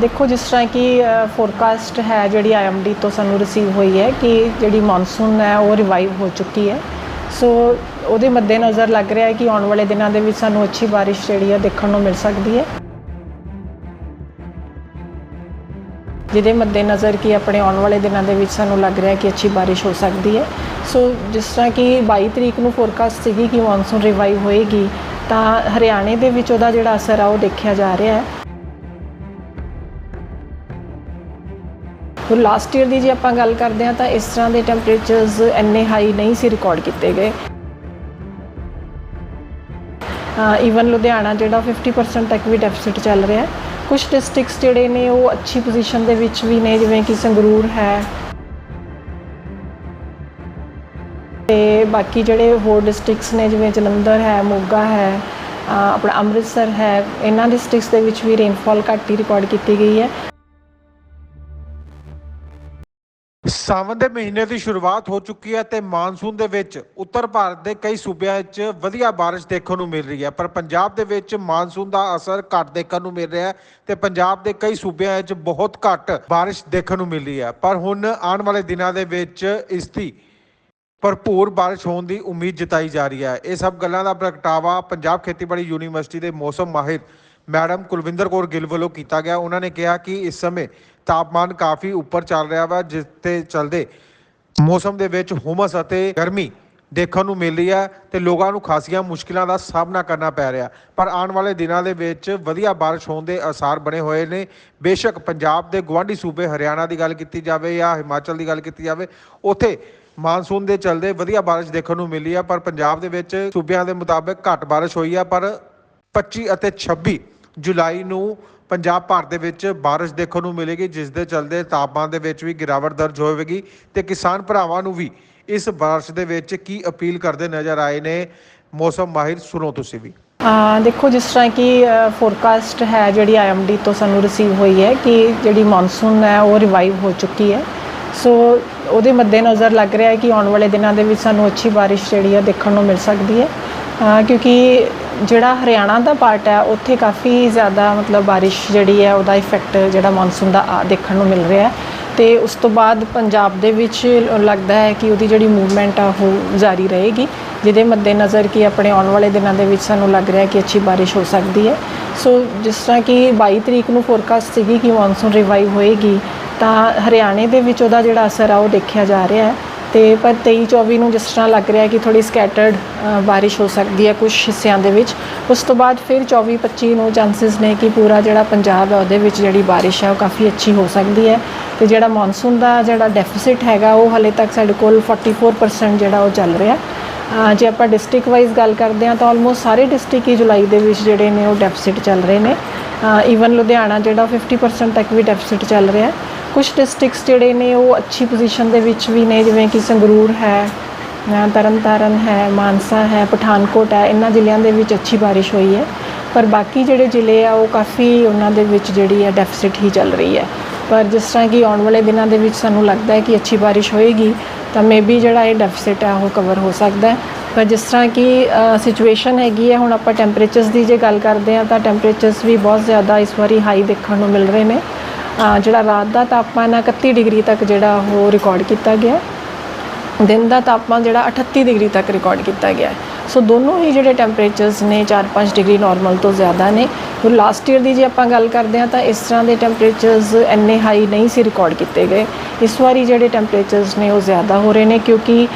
ਦੇਖੋ, ਜਿਸ ਤਰ੍ਹਾਂ ਕਿ ਫੋਰਕਾਸਟ ਹੈ ਜਿਹੜੀ ਆਈਐਮਡੀ ਤੋਂ ਸਾਨੂੰ ਰਿਸੀਵ ਹੋਈ ਹੈ ਕਿ ਜਿਹੜੀ ਮੌਨਸੂਨ ਹੈ ਉਹ ਰਿਵਾਈਵ ਹੋ ਚੁੱਕੀ ਹੈ। ਸੋ ਉਹਦੇ ਮੱਦੇਨਜ਼ਰ ਲੱਗ ਰਿਹਾ ਹੈ ਕਿ ਆਉਣ ਵਾਲੇ ਦਿਨਾਂ ਦੇ ਵਿੱਚ ਸਾਨੂੰ ਅੱਛੀ ਬਾਰਿਸ਼ ਜਿਹੜੀ ਹੈ ਦੇਖਣ ਨੂੰ ਮਿਲ ਸਕਦੀ ਹੈ। ਜਿਹਦੇ ਮੱਦੇਨਜ਼ਰ ਕਿ ਆਪਣੇ ਆਉਣ ਵਾਲੇ ਦਿਨਾਂ ਦੇ ਵਿੱਚ ਸਾਨੂੰ ਲੱਗ ਰਿਹਾ ਕਿ ਅੱਛੀ ਬਾਰਿਸ਼ ਹੋ ਸਕਦੀ ਹੈ। ਸੋ ਜਿਸ ਤਰ੍ਹਾਂ ਕਿ 22 ਤਰੀਕ ਨੂੰ ਫੋਰਕਾਸਟ ਸੀਗੀ ਕਿ ਮੌਨਸੂਨ ਰਿਵਾਈਵ ਹੋਏਗੀ, ਤਾਂ ਹਰਿਆਣੇ ਦੇ ਵਿੱਚ ਉਹਦਾ ਜਿਹੜਾ ਅਸਰ ਆ ਉਹ ਦੇਖਿਆ ਜਾ ਰਿਹਾ ਹੈ। ਹੁਣ ਲਾਸਟ ਈਅਰ ਦੀ ਜੇ ਆਪਾਂ ਗੱਲ ਕਰਦੇ ਹਾਂ ਤਾਂ ਇਸ ਤਰ੍ਹਾਂ ਦੇ ਟੈਂਪਰੇਚਰਸ ਇੰਨੇ ਹਾਈ ਨਹੀਂ ਸੀ ਰਿਕਾਰਡ ਕੀਤੇ ਗਏ। ਈਵਨ ਲੁਧਿਆਣਾ ਜਿਹੜਾ 50% ਤੱਕ ਵੀ ਡੈਫਿਸਿਟ ਚੱਲ ਰਿਹਾ ਹੈ। ਕੁਝ ਡਿਸਟ੍ਰਿਕਟਸ ਜਿਹੜੇ ਨੇ ਉਹ ਅੱਛੀ ਪੋਜੀਸ਼ਨ ਦੇ ਵਿੱਚ ਵੀ ਨੇ, ਜਿਵੇਂ ਕਿ ਸੰਗਰੂਰ ਹੈ। ਤੇ ਬਾਕੀ ਜਿਹੜੇ ਹੋਰ ਡਿਸਟ੍ਰਿਕਟਸ ਨੇ, ਜਿਵੇਂ ਜਲੰਧਰ ਹੈ, ਮੋਗਾ ਹੈ ਆਪਣਾ ਅੰਮ੍ਰਿਤਸਰ ਹੈ, ਇਹਨਾਂ ਡਿਸਟ੍ਰਿਕਟਸ ਦੇ ਵਿੱਚ ਵੀ ਰੇਨਫਾਲ ਘੱਟ ਹੀ ਰਿਕਾਰਡ ਕੀਤੀ ਗਈ ਹੈ। ਸਾਵਣ ਦੇ ਮਹੀਨੇ ਦੀ ਸ਼ੁਰੂਆਤ ਹੋ ਚੁੱਕੀ ਹੈ ਤੇ ਮਾਨਸੂਨ ਦੇ ਵਿੱਚ ਉੱਤਰ ਭਾਰਤ ਦੇ ਕਈ ਸੂਬਿਆਂ ਵਿੱਚ ਵਧੀਆ ਬਾਰਿਸ਼ ਦੇਖਣ ਨੂੰ ਮਿਲ ਰਹੀ ਹੈ। ਪਰ ਪੰਜਾਬ ਦੇ ਵਿੱਚ ਮਾਨਸੂਨ ਦਾ ਅਸਰ ਘੱਟ ਦੇਖਣ ਨੂੰ ਮਿਲ ਰਿਹਾ ਹੈ ਤੇ ਪੰਜਾਬ ਦੇ ਕਈ ਸੂਬਿਆਂ ਵਿੱਚ ਬਹੁਤ ਘੱਟ ਬਾਰਿਸ਼ ਦੇਖਣ ਨੂੰ ਮਿਲ ਰਹੀ ਹੈ। ਪਰ ਹੁਣ ਆਉਣ ਵਾਲੇ ਦਿਨਾਂ ਦੇ ਵਿੱਚ ਇਸ ਦੀ ਭਰਪੂਰ ਬਾਰਿਸ਼ ਹੋਣ ਦੀ ਉਮੀਦ ਜਤਾਈ ਜਾ ਰਹੀ ਹੈ। ਇਹ ਸਭ ਗੱਲਾਂ ਦਾ ਪ੍ਰਗਟਾਵਾ ਪੰਜਾਬ ਖੇਤੀਬਾੜੀ ਯੂਨੀਵਰਸਿਟੀ ਦੇ ਮੌਸਮ ਮਾਹਿਰ ਮੈਡਮ ਕੁਲਵਿੰਦਰ ਕੌਰ ਗਿੱਲ ਵੱਲੋਂ ਕੀਤਾ ਗਿਆ। ਉਹਨਾਂ ਨੇ ਕਿਹਾ ਕਿ ਇਸ ਸਮੇਂ ਤਾਪਮਾਨ ਕਾਫੀ ਉੱਪਰ ਚੱਲ ਰਿਹਾ ਵਾ ਜਿਸ ਤੇ ਚਲਦੇ ਮੌਸਮ ਦੇ ਵਿੱਚ ਹੁਮਸ ਅਤੇ ਗਰਮੀ ਦੇਖਣ ਨੂੰ ਮਿਲ ਰਹੀ ਹੈ ਤੇ ਲੋਕਾਂ ਨੂੰ ਖਾਸੀਆਂ ਮੁਸ਼ਕਿਲਾਂ ਦਾ ਸਾਹਮਣਾ ਕਰਨਾ ਪੈ ਰਿਹਾ। ਪਰ ਆਉਣ ਵਾਲੇ ਦਿਨਾਂ ਦੇ ਵਿੱਚ ਵਧੀਆ ਬਾਰਿਸ਼ ਹੋਣ ਦੇ ਅਸਾਰ ਬਣੇ ਹੋਏ ਨੇ। ਬੇਸ਼ੱਕ ਪੰਜਾਬ ਦੇ ਗਵਾਂਢੀ ਸੂਬੇ ਹਰਿਆਣਾ ਦੀ ਗੱਲ ਕੀਤੀ ਜਾਵੇ ਜਾਂ ਹਿਮਾਚਲ ਦੀ ਗੱਲ ਕੀਤੀ ਜਾਵੇ, ਉੱਥੇ ਮਾਨਸੂਨ ਦੇ ਚੱਲਦੇ ਵਧੀਆ ਬਾਰਿਸ਼ ਦੇਖਣ ਨੂੰ ਮਿਲੀ ਆ ਪਰ ਪੰਜਾਬ ਦੇ ਵਿੱਚ ਸੂਬਿਆਂ ਦੇ ਮੁਤਾਬਕ ਘੱਟ ਬਾਰਿਸ਼ ਹੋਈ ਆ ਪਰ 25 ਅਤੇ 26 ਜੁਲਾਈ ਨੂੰ ਪੰਜਾਬ ਭਰ ਦੇ ਵਿੱਚ ਬਾਰਿਸ਼ ਦੇਖਣ ਨੂੰ ਮਿਲੇਗੀ, ਜਿਸ ਦੇ ਚਲਦੇ ਤਾਪਮਾਨ ਦੇ ਵਿੱਚ ਵੀ ਗਿਰਾਵਟ ਦਰਜ ਹੋਵੇਗੀ ਤੇ ਕਿਸਾਨ ਭਰਾਵਾਂ ਨੂੰ ਵੀ ਇਸ ਬਾਰਿਸ਼ ਦੇ ਵਿੱਚ ਕੀ ਅਪੀਲ ਕਰਦੇ ਨਜ਼ਰ ਆਏ ਨੇ? ਮੌਸਮ ਮਾਹਿਰ ਸੁਣੋ ਤੁਸੀਂ ਵੀ। ਦੇਖੋ, ਜਿਸ ਤਰ੍ਹਾਂ ਕਿ ਫੋਰਕਾਸਟ ਹੈ ਜਿਹੜੀ ਆਈਐਮਡੀ ਤੋਂ ਸਾਨੂੰ ਰਿਸੀਵ ਹੋਈ ਹੈ ਕਿ ਜਿਹੜੀ ਮੌਨਸੂਨ ਹੈ ਉਹ ਰਿਵਾਈਵ ਹੋ ਚੁੱਕੀ ਹੈ। ਸੋ ਉਹਦੇ ਮੱਦੇਨਜ਼ਰ ਲੱਗ ਰਿਹਾ ਹੈ ਕਿ ਆਉਣ ਵਾਲੇ ਦਿਨਾਂ ਦੇ ਵਿੱਚ ਸਾਨੂੰ ਅੱਛੀ ਬਾਰਿਸ਼ ਜਿਹੜੀ ਹੈ ਦੇਖਣ ਨੂੰ ਮਿਲ ਸਕਦੀ ਹੈ। ਕਿਉਂਕਿ ਜਿਹੜਾ ਹਰਿਆਣਾ ਦਾ ਪਾਰਟ ਹੈ, ਉੱਥੇ ਕਾਫੀ ਜ਼ਿਆਦਾ ਮਤਲਬ ਬਾਰਿਸ਼ ਜਿਹੜੀ ਹੈ, ਉਹਦਾ ਇਫੈਕਟ ਜਿਹੜਾ ਮੌਨਸੂਨ ਦਾ ਆ ਦੇਖਣ ਨੂੰ ਮਿਲ ਰਿਹਾ ਹੈ। ਤੇ ਉਸ ਤੋਂ ਬਾਅਦ ਪੰਜਾਬ ਦੇ ਵਿੱਚ ਲੱਗਦਾ ਹੈ ਕਿ ਉਹਦੀ ਜਿਹੜੀ ਮੂਵਮੈਂਟ ਆ, ਉਹ ਜਾਰੀ ਰਹੇਗੀ। ਜਿਹਦੇ ਮੱਦੇਨਜ਼ਰ ਕਿ ਆਪਣੇ ਆਉਣ ਵਾਲੇ ਦਿਨਾਂ ਦੇ ਵਿੱਚ ਸਾਨੂੰ ਲੱਗ ਰਿਹਾ ਕਿ ਅੱਛੀ ਬਾਰਿਸ਼ ਹੋ ਸਕਦੀ ਹੈ। ਸੋ ਜਿਸ ਤਰ੍ਹਾਂ ਕਿ 22 ਤਰੀਕ ਨੂੰ ਫੋਰਕਾਸਟ ਸੀਗੀ ਕਿ ਮੌਨਸੂਨ ਰਿਵਾਈਵ ਹੋਏਗੀ, ਤਾਂ ਹਰਿਆਣੇ ਦੇ ਵਿੱਚ ਉਹਦਾ ਜਿਹੜਾ ਅਸਰ ਆ, ਉਹ ਦੇਖਿਆ ਜਾ ਰਿਹਾ ਹੈ। ਤੇ ਪਰ 23 24 ਨੂੰ ਜਿਸ ਤਰ੍ਹਾਂ ਲੱਗ ਰਿਹਾ ਕਿ ਥੋੜੀ ਸਕੈਟਰਡ ਬਾਰਿਸ਼ ਹੋ ਸਕਦੀ ਹੈ ਕੁਝ ਹਿੱਸਿਆਂ ਦੇ ਵਿੱਚ, ਉਸ ਤੋਂ ਬਾਅਦ ਫਿਰ 24 25 ਨੂੰ ਚਾਂਸਸ ਨੇ ਕਿ ਪੂਰਾ ਜਿਹੜਾ ਪੰਜਾਬ ਹੈ ਉਹਦੇ ਵਿੱਚ ਜਿਹੜੀ ਬਾਰਿਸ਼ ਹੈ ਉਹ ਕਾਫੀ ਅੱਛੀ ਹੋ ਸਕਦੀ ਹੈ ਤੇ ਜਿਹੜਾ ਮੌਨਸੂਨ ਦਾ ਜਿਹੜਾ ਡੈਫਿਸਿਟ ਹੈਗਾ ਉਹ ਹਲੇ ਤੱਕ ਸਾਡੇ ਕੋਲ 44% ਜਿਹੜਾ ਉਹ ਚੱਲ ਰਿਹਾ ਜੇ ਆਪਾਂ ਡਿਸਟ੍ਰਿਕਟ ਵਾਈਜ਼ ਗੱਲ ਕਰਦੇ ਹਾਂ ਤਾਂ ਆਲਮੋਸਟ ਸਾਰੇ ਡਿਸਟ੍ਰਿਕਟ ਹੀ ਜੁਲਾਈ ਦੇ ਵਿੱਚ ਜਿਹੜੇ ਨੇ ਉਹ ਡੈਫਿਸਿਟ ਚੱਲ ਰਹੇ ਨੇ। ਈਵਨ ਲੁਧਿਆਣਾ ਜਿਹੜਾ 50% ਤੱਕ ਵੀ ਡੈਫਿਸਿਟ ਚੱਲ ਰਿਹਾ। ਕੁਝ ਡਿਸਟ੍ਰਿਕਟਸ ਜਿਹੜੇ ਨੇ ਉਹ ਅੱਛੀ ਪੋਜੀਸ਼ਨ ਦੇ ਵਿੱਚ ਵੀ ਨੇ, ਜਿਵੇਂ ਕਿ ਸੰਗਰੂਰ ਹੈ ਤਰਨਤਾਰਨ ਹੈ, ਮਾਨਸਾ ਹੈ, ਪਠਾਨਕੋਟ ਹੈ, ਇਹਨਾਂ ਜ਼ਿਲ੍ਹਿਆਂ ਦੇ ਵਿੱਚ ਅੱਛੀ ਬਾਰਿਸ਼ ਹੋਈ ਹੈ। ਪਰ ਬਾਕੀ ਜਿਹੜੇ ਜ਼ਿਲ੍ਹੇ ਆ ਉਹ ਕਾਫੀ ਉਹਨਾਂ ਦੇ ਵਿੱਚ ਜਿਹੜੀ ਹੈ ਡੈਫਿਸਿਟ ਹੀ ਚੱਲ ਰਹੀ ਹੈ। ਪਰ ਜਿਸ ਤਰ੍ਹਾਂ ਕਿ ਆਉਣ ਵਾਲੇ ਦਿਨਾਂ ਦੇ ਵਿੱਚ ਸਾਨੂੰ ਲੱਗਦਾ ਹੈ ਕਿ ਅੱਛੀ ਬਾਰਿਸ਼ ਹੋਏਗੀ ਤਾਂ ਮੇਬੀ ਜਿਹੜਾ ਇਹ ਡੈਫਿਸਿਟ ਹੈ ਉਹ ਕਵਰ ਹੋ ਸਕਦਾ ਹੈ। ਪਰ ਜਿਸ ਤਰ੍ਹਾਂ ਕਿ ਸਿਚੁਏਸ਼ਨ ਹੈਗੀ ਹੈ, ਹੁਣ ਆਪਾਂ ਟੈਂਪਰੇਚਰਸ ਦੀ ਜੇ ਗੱਲ ਕਰਦੇ ਹਾਂ, ਤਾਂ ਟੈਂਪਰੇਚਰਸ ਵੀ ਬਹੁਤ ਜ਼ਿਆਦਾ ਇਸ ਵਾਰੀ ਹਾਈ ਦੇਖਣ ਨੂੰ ਮਿਲ ਰਹੇ ਨੇ। ਜਿਹੜਾ ਰਾਤ ਦਾ ਤਾਪਮਾਨ ਹੈ 31 ਡਿਗਰੀ ਤੱਕ ਜਿਹੜਾ ਉਹ ਰਿਕਾਰਡ ਕੀਤਾ ਗਿਆ। ਦਿਨ ਦਾ ਤਾਪਮਾਨ ਜਿਹੜਾ 38 ਡਿਗਰੀ ਤੱਕ ਰਿਕਾਰਡ ਕੀਤਾ ਗਿਆ ਹੈ। ਸੋ ਦੋਨੋਂ ਹੀ ਜਿਹੜੇ ਟੈਂਪਰੇਚਰਸ ਨੇ 4-5 ਡਿਗਰੀ ਨਾਰਮਲ ਤੋਂ ਜ਼ਿਆਦਾ ਨੇ। ਹੁਣ ਲਾਸਟ ਈਅਰ ਦੀ ਜੇ ਆਪਾਂ ਗੱਲ ਕਰਦੇ ਹਾਂ ਤਾਂ ਇਸ ਤਰ੍ਹਾਂ ਦੇ ਟੈਂਪਰੇਚਰਸ ਇੰਨੇ ਹਾਈ ਨਹੀਂ ਸੀ ਰਿਕਾਰਡ ਕੀਤੇ ਗਏ। ਇਸ ਵਾਰੀ ਜਿਹੜੇ ਟੈਂਪਰੇਚਰਸ ਨੇ ਉਹ ਜ਼ਿਆਦਾ ਹੋ ਰਹੇ ਨੇ ਕਿਉਂਕਿ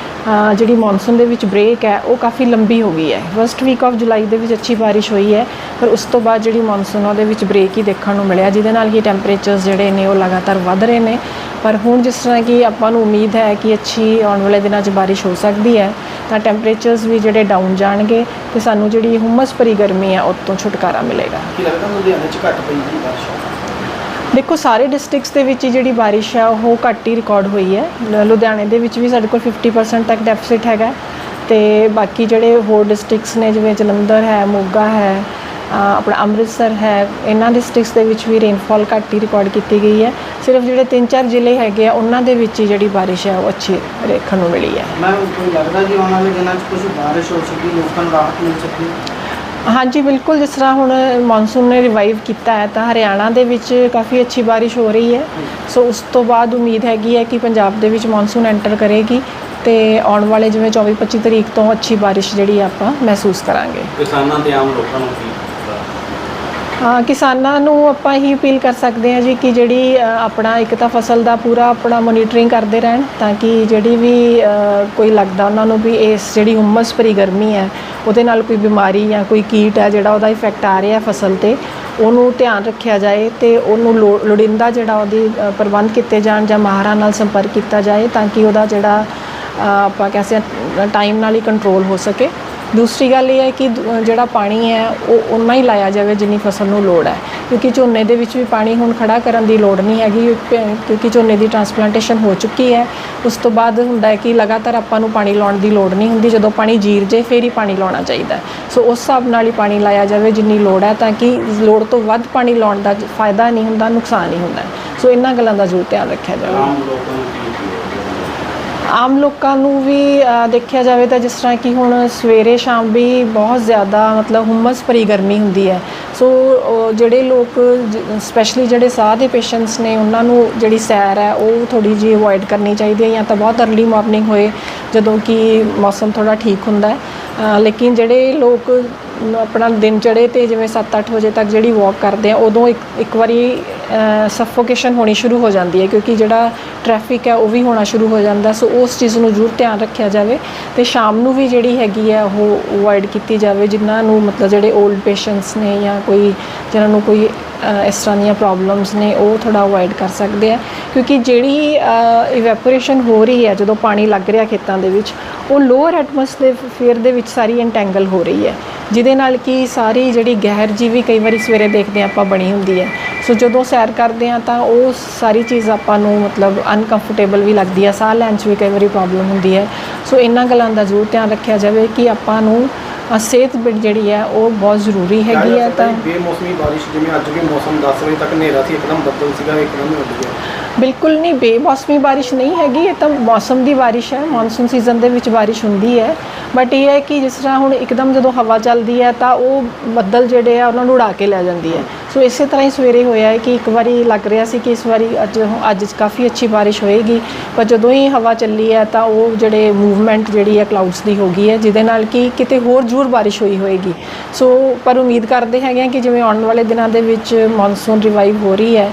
ਜਿਹੜੀ ਮੌਨਸੂਨ ਦੇ ਵਿੱਚ ਬ੍ਰੇਕ ਹੈ, ਉਹ ਕਾਫੀ ਲੰਬੀ ਹੋ ਗਈ ਹੈ। ਫਸਟ ਵੀਕ ਆਫ ਜੁਲਾਈ ਦੇ ਵਿੱਚ ਅੱਛੀ ਬਾਰਿਸ਼ ਹੋਈ ਹੈ, ਪਰ ਉਸ ਤੋਂ ਬਾਅਦ ਜਿਹੜੀ ਮੌਨਸੂਨ ਉਹਦੇ ਵਿੱਚ ਬ੍ਰੇਕ ਹੀ ਦੇਖਣ ਨੂੰ ਮਿਲਿਆ, ਜਿਹਦੇ ਨਾਲ ਹੀ ਟੈਂਪਰੇਚਰਸ ਜਿਹੜੇ ਨੇ ਉਹ ਲਗਾਤਾਰ ਵੱਧ ਰਹੇ ਨੇ। ਪਰ ਹੁਣ ਜਿਸ ਤਰ੍ਹਾਂ ਕਿ ਆਪਾਂ ਨੂੰ ਉਮੀਦ ਹੈ ਕਿ ਅੱਛੀ ਆਉਣ ਵਾਲੇ ਦਿਨਾਂ 'ਚ ਬਾਰਿਸ਼ ਹੋ ਸਕਦੀ ਹੈ, ਤਾਂ ਟੈਂਪਰੇਚਰਸ ਵੀ ਜਿਹੜੇ ਡਾਊਨ ਜਾਣਗੇ ਤੇ ਸਾਨੂੰ ਜਿਹੜੀ ਹੁਮਸ ਭਰੀ ਗਰਮੀ ਹੈ ਉਹ ਤੋਂ ਛੁਟਕਾਰਾ ਮਿਲੇਗਾ। ਕੀ ਲੱਗਦਾ ਲੁਧਿਆਣੇ ਚ ਘੱਟ ਪਈ ਜੀ ਬਾਰਿਸ਼ ਦੇਖੋ ਸਾਰੇ ਡਿਸਟ੍ਰਿਕਟਸ ਦੇ ਵਿੱਚ ਜਿਹੜੀ ਬਾਰਿਸ਼ ਹੈ ਉਹ ਘੱਟ ਹੀ ਰਿਕਾਰਡ ਹੋਈ ਹੈ। ਲ- ਲੁਧਿਆਣੇ ਦੇ ਵਿੱਚ ਵੀ ਸਾਡੇ ਕੋਲ 50% ਤੱਕ ਡੈਫਿਸਿਟ ਹੈਗਾ ਤੇ ਬਾਕੀ ਜਿਹੜੇ ਹੋਰ ਡਿਸਟ੍ਰਿਕਟਸ ਨੇ ਜਿਵੇਂ ਜਲੰਧਰ ਹੈ ਮੋਗਾ ਹੈ ਆਪਣਾ ਅੰਮ੍ਰਿਤਸਰ ਹੈ ਇਹਨਾਂ ਡਿਸਟ੍ਰਿਕਟਸ ਦੇ ਵਿੱਚ ਵੀ ਰੇਨਫਾਲ ਘੱਟ ਹੀ ਰਿਕਾਰਡ ਕੀਤੀ ਗਈ ਹੈ। ਸਿਰਫ ਜਿਹੜੇ 3-4 ਜ਼ਿਲ੍ਹੇ ਹੈਗੇ ਆ ਉਹਨਾਂ ਦੇ ਵਿੱਚ ਹੀ ਜਿਹੜੀ ਬਾਰਿਸ਼ ਹੈ ਉਹ ਅੱਛੀ ਦੇਖਣ ਨੂੰ ਮਿਲੀ ਹੈ। ਮੈਂ ਕੋਈ ਲੱਗਦਾ ਜੀ ਆਉਣ ਵਾਲੇ ਦਿਨਾਂ ਚ ਕੁਝ ਬਾਰਿਸ਼ ਹੋ ਸਕਦੀ ਲੋਕਾਂ ਨੂੰ ਰਾਹਤ ਮਿਲ ਸਕਦੀ? ਹਾਂਜੀ ਬਿਲਕੁਲ ਜਿਸ ਤਰ੍ਹਾਂ ਹੁਣ ਮੌਨਸੂਨ ਨੇ ਰਿਵਾਈਵ ਕੀਤਾ ਹੈ ਤਾਂ ਹਰਿਆਣਾ ਦੇ ਵਿੱਚ ਕਾਫੀ ਅੱਛੀ ਬਾਰਿਸ਼ ਹੋ ਰਹੀ ਹੈ। ਸੋ ਉਸ ਤੋਂ ਬਾਅਦ ਉਮੀਦ ਹੈਗੀ ਹੈ ਕਿ ਪੰਜਾਬ ਦੇ ਵਿੱਚ ਮੌਨਸੂਨ ਐਂਟਰ ਕਰੇਗੀ ਤੇ ਆਉਣ ਵਾਲੇ ਜਿਵੇਂ 24 25 ਤਰੀਕ ਤੋਂ ਅੱਛੀ ਬਾਰਿਸ਼ ਜਿਹੜੀ ਆਪਾਂ ਮਹਿਸੂਸ ਕਰਾਂਗੇ। ਕਿਸਾਨਾਂ ਤੇ ਆਮ ਲੋਕਾਂ ਨੂੰ ਕੀ ਕਿਸਾਨਾਂ ਨੂੰ ਆਪਾਂ ਇਹੀ ਅਪੀਲ ਕਰ ਸਕਦੇ ਹਾਂ ਜੀ ਕਿ ਜਿਹੜੀ ਆਪਣਾ ਇੱਕ ਤਾਂ ਫਸਲ ਦਾ ਪੂਰਾ ਆਪਣਾ ਮੋਨੀਟਰਿੰਗ ਕਰਦੇ ਰਹਿਣ ਤਾਂ ਕਿ ਜਿਹੜੀ ਵੀ ਕੋਈ ਲੱਗਦਾ ਉਹਨਾਂ ਨੂੰ ਵੀ ਇਸ ਜਿਹੜੀ ਹੁਮਸ ਭਰੀ ਗਰਮੀ ਹੈ ਉਹਦੇ ਨਾਲ ਕੋਈ ਬਿਮਾਰੀ ਜਾਂ ਕੋਈ ਕੀਟ ਹੈ ਜਿਹੜਾ ਉਹਦਾ ਇਫੈਕਟ ਆ ਰਿਹਾ ਫਸਲ ਤੇ ਉਹਨੂੰ ਧਿਆਨ ਰੱਖਿਆ ਜਾਏ ਤੇ ਉਹਨੂੰ ਲੋ- ਲੋੜੀਂਦਾ ਜਿਹੜਾ ਉਹਦੀ ਪ੍ਰਬੰਧ ਕੀਤੇ ਜਾਣ ਜਾਂ ਮਾਹਰਾਂ ਨਾਲ ਸੰਪਰਕ ਕੀਤਾ ਜਾਏ ਤਾਂ ਕਿ ਉਹਦਾ ਜਿਹੜਾ ਅ, ਆਪਾਂ ਕਹਿੰਦੇ ਟਾਈਮ ਨਾਲ ਹੀ ਕੰਟਰੋਲ ਹੋ ਸਕੇ। ਦੂਸਰੀ ਗੱਲ ਇਹ ਹੈ ਕਿ ਦ- ਜਿਹੜਾ ਪਾਣੀ ਹੈ, ਉਹ ਉਨਾ ਹੀ ਲਾਇਆ ਜਾਵੇ ਜਿੰਨੀ ਫਸਲ ਨੂੰ ਲੋੜ ਹੈ। ਕਿਉਂਕਿ ਝੋਨੇ ਦੇ ਵਿੱਚ ਵੀ ਪਾਣੀ ਹੁਣ ਖੜਾ ਕਰਨ ਦੀ ਲੋੜ ਨਹੀਂ ਹੈਗੀ ਕਿਉਂਕਿ ਝੋਨੇ ਦੀ ਟ੍ਰਾਂਸਪਲਾਂਟੇਸ਼ਨ ਹੋ ਚੁੱਕੀ ਹੈ। ਉਸ ਤੋਂ ਬਾਅਦ ਹੁੰਦਾ ਹੈ ਕਿ ਲਗਾਤਾਰ ਆਪਾਂ ਨੂੰ ਪਾਣੀ ਲਾਉਣ ਦੀ ਲੋੜ ਨਹੀਂ ਹੁੰਦੀ, ਜਦੋਂ ਪਾਣੀ ਜੀਰ ਜੇ, ਫਿਰ ਹੀ ਪਾਣੀ ਲਾਉਣਾ ਚਾਹੀਦਾ ਸੋ ਉਸ ਹਿਸਾਬ ਨਾਲ ਹੀ ਪਾਣੀ ਲਾਇਆ ਜਾਵੇ ਜਿੰਨੀ ਲੋੜ ਹੈ, ਤਾਂ ਕਿ ਲੋੜ ਤੋਂ ਵੱਧ ਪਾਣੀ ਲਾਉਣ ਦਾ ਫਾਇਦਾ ਨਹੀਂ ਹੁੰਦਾ, ਨੁਕਸਾਨ ਹੀ ਹੁੰਦਾ। ਸੋ ਇਹਨਾਂ ਗੱਲਾਂ ਦਾ ਜ਼ਰੂਰ ਧਿਆਨ ਰੱਖਿਆ ਜਾਵੇ। ਆਮ ਲੋਕਾਂ ਨੂੰ ਵੀ ਦੇਖਿਆ ਜਾਵੇ ਤਾਂ ਜਿਸ ਤਰ੍ਹਾਂ ਕਿ ਹੁਣ ਸਵੇਰੇ ਸ਼ਾਮ ਵੀ ਬਹੁਤ ਜ਼ਿਆਦਾ ਮਤਲਬ ਹੁਮਸ ਭਰੀ ਗਰਮੀ ਹੁੰਦੀ ਹੈ। ਸੋ ਜਿਹੜੇ ਲੋਕ ਸਪੈਸ਼ਲੀ ਜਿਹੜੇ ਸਾਹ ਦੇ ਪੇਸ਼ੈਂਟਸ ਨੇ, ਉਹਨਾਂ ਨੂੰ ਜਿਹੜੀ ਸੈਰ ਹੈ, ਉਹ ਥੋੜੀ ਜਿਹੀ ਅਵੋਇਡ ਕਰਨੀ ਚਾਹੀਦੀ ਹੈ ਜਾਂ ਤਾਂ ਬਹੁਤ अर्ਲੀ ਮਾਰਨਿੰਗ ਹੋਏ, ਜਦੋਂ ਕਿ ਮੌਸਮ ਥੋੜਾ ਠੀਕ ਹੁੰਦਾ ਹੈ। ਲੇਕਿਨ ਜਿਹੜੇ ਲੋਕ ਆਪਣਾ ਦਿਨ ਚੜੇ ਤੇ ਜਿਵੇਂ 7-8 ਵਜੇ ਤੱਕ ਜਿਹੜੀ ਵਾਕ ਕਰਦੇ ਆ, ਉਦੋਂ ਇੱਕ ਇੱਕ ਵਾਰੀ ਸਫੋਕੇਸ਼ਨ ਹੋਣੀ ਸ਼ੁਰੂ ਹੋ ਜਾਂਦੀ ਹੈ ਕਿਉਂਕਿ ਜਿਹੜਾ ਟ੍ਰੈਫਿਕ ਹੈ ਉਹ ਵੀ ਹੋਣਾ ਸ਼ੁਰੂ ਹੋ ਜਾਂਦਾ। ਸੋ ਉਸ ਚੀਜ਼ ਨੂੰ ਜ਼ਰੂਰ ਧਿਆਨ ਰੱਖਿਆ ਜਾਵੇ ਤੇ ਸ਼ਾਮ ਨੂੰ ਵੀ ਜਿਹੜੀ ਹੈਗੀ ਹੈ ਉਹ ਅਵੋਇਡ ਕੀਤੀ ਜਾਵੇ, ਜਿਨ੍ਹਾਂ ਨੂੰ ਮਤਲਬ ਜਿਹੜੇ 올ਡ ਪੇਸ਼ੈਂਟਸ ਨੇ ਜਾਂ ਕੋਈ, ਜਿਨ੍ਹਾਂ ਨੂੰ ਕੋਈ ਇਸ ਤਰ੍ਹਾਂ ਦੀਆਂ ਪ੍ਰੋਬਲਮਸ ਨੇ, ਉਹ ਥੋੜਾ ਅਵੋਇਡ ਕਰ ਸਕਦੇ ਆ। ਕਿਉਂਕਿ ਜਿਹੜੀ ਇਵੈਪੋਰੇਸ਼ਨ ਹੋ ਰਹੀ ਹੈ, ਜਦੋਂ ਪਾਣੀ ਲੱਗ ਰਿਹਾ ਖੇਤਾਂ ਦੇ ਵਿੱਚ, ਉਹ ਲੋਅਰ ਐਟਮੋਸਫੇਅਰ ਦੇ ਵਿੱਚ ਸਾਰੀ ਇੰਟੈਂਗਲ ਹੋ ਰਹੀ ਹੈ। ਜਿਹਦੇ ਨਾਲ ਕਿ ਸਾਰੀ ਜਿਹੜੀ ਗਹਿਰ ਜੀਵੀ ਕਈ ਵਾਰੀ ਸਵੇਰੇ ਦੇਖਦੇ ਹਾਂ, ਆਪਾਂ ਬਣੀ ਹੁੰਦੀ ਹੈ। ਸੋ ਜਦੋਂ ਸੈਰ ਕਰਦੇ ਹਾਂ, ਤਾਂ ਉਹ ਸਾਰੀ ਚੀਜ਼ ਆਪਾਂ ਨੂੰ ਮਤਲਬ ਅਨਕੰਫਰਟੇਬਲ ਵੀ ਲੱਗਦੀ ਹੈ। ਸਾਹ ਲੈਣ 'ਚ ਵੀ ਕਈ ਵਾਰੀ ਪ੍ਰੋਬਲਮ ਹੁੰਦੀ ਹੈ। ਸੋ ਇਹਨਾਂ ਗੱਲਾਂ ਦਾ ਜ਼ਰੂਰ ਧਿਆਨ ਰੱਖਿਆ ਜਾਵੇ ਕਿ ਆਪਾਂ ਨੂੰ ਸਿਹਤ ਬਿ- ਜਿਹੜੀ ਹੈ ਉਹ ਬਹੁਤ ਜ਼ਰੂਰੀ ਹੈਗੀ ਹੈ ਤਾਂ ਬੇਮੌਸਮੀ ਬਾਰਿਸ਼ ਜਿਵੇਂ ਅੱਜ ਵੀ ਮੌਸਮ 10 ਵਜੇ ਤੱਕ ਹਨੇਰਾ ਸੀ ਇੱਕਦਮ ਬੱਦਲ ਸੀਗਾ ਇੱਕਦਮ ਹੀ ਉੱਡ ਗਿਆ। ਬਿਲਕੁਲ ਨਹੀਂ ਬੇਮੌਸਮੀ ਬਾਰਿਸ਼ ਨਹੀਂ ਹੈਗੀ ਇਹ ਤਾਂ ਮੌਸਮ ਦੀ ਬਾਰਿਸ਼ ਹੈ ਮੌਨਸੂਨ ਸੀਜ਼ਨ ਦੇ ਵਿੱਚ ਬਾਰਿਸ਼ ਹੁੰਦੀ ਹੈ। ਬਟ ਇਹ ਹੈ ਕਿ ਜਿਸ ਤਰ੍ਹਾਂ ਹੁਣ ਇੱਕਦਮ ਜਦੋਂ ਹਵਾ ਚੱਲਦੀ ਹੈ ਤਾਂ ਉਹ ਬੱਦਲ ਜਿਹੜੇ ਆ ਉਹਨਾਂ ਨੂੰ ਉਡਾ ਕੇ ਲੈ ਜਾਂਦੀ ਹੈ। ਸੋ ਇਸੇ ਤਰ੍ਹਾਂ ਹੀ ਸਵੇਰੇ ਹੋਇਆ ਹੈ ਕਿ ਇੱਕ ਵਾਰੀ ਲੱਗ ਰਿਹਾ ਸੀ ਕਿ ਇਸ ਵਾਰੀ ਅੱਜ ਅੱਜ ਕਾਫੀ ਅੱਛੀ ਬਾਰਿਸ਼ ਹੋਏਗੀ, ਪਰ ਜਦੋਂ ਹੀ ਹਵਾ ਚੱਲੀ ਹੈ ਤਾਂ ਉਹ ਜਿਹੜੇ ਮੂਵਮੈਂਟ ਜਿਹੜੀ ਹੈ ਕਲਾਊਡਸ ਦੀ ਹੋ ਗਈ ਹੈ, ਜਿਹਦੇ ਨਾਲ ਕਿ ਕਿਤੇ ਹੋਰ ਜ਼ੋਰ ਬਾਰਿਸ਼ ਹੋਈ ਹੋਏਗੀ। ਸੋ ਪਰ ਉਮੀਦ ਕਰਦੇ ਹੈਗੇ ਹਾਂ ਕਿ ਜਿਵੇਂ ਆਉਣ ਵਾਲੇ ਦਿਨਾਂ ਦੇ ਵਿੱਚ ਮੌਨਸੂਨ ਰਿਵਾਈਵ ਹੋ ਰਹੀ ਹੈ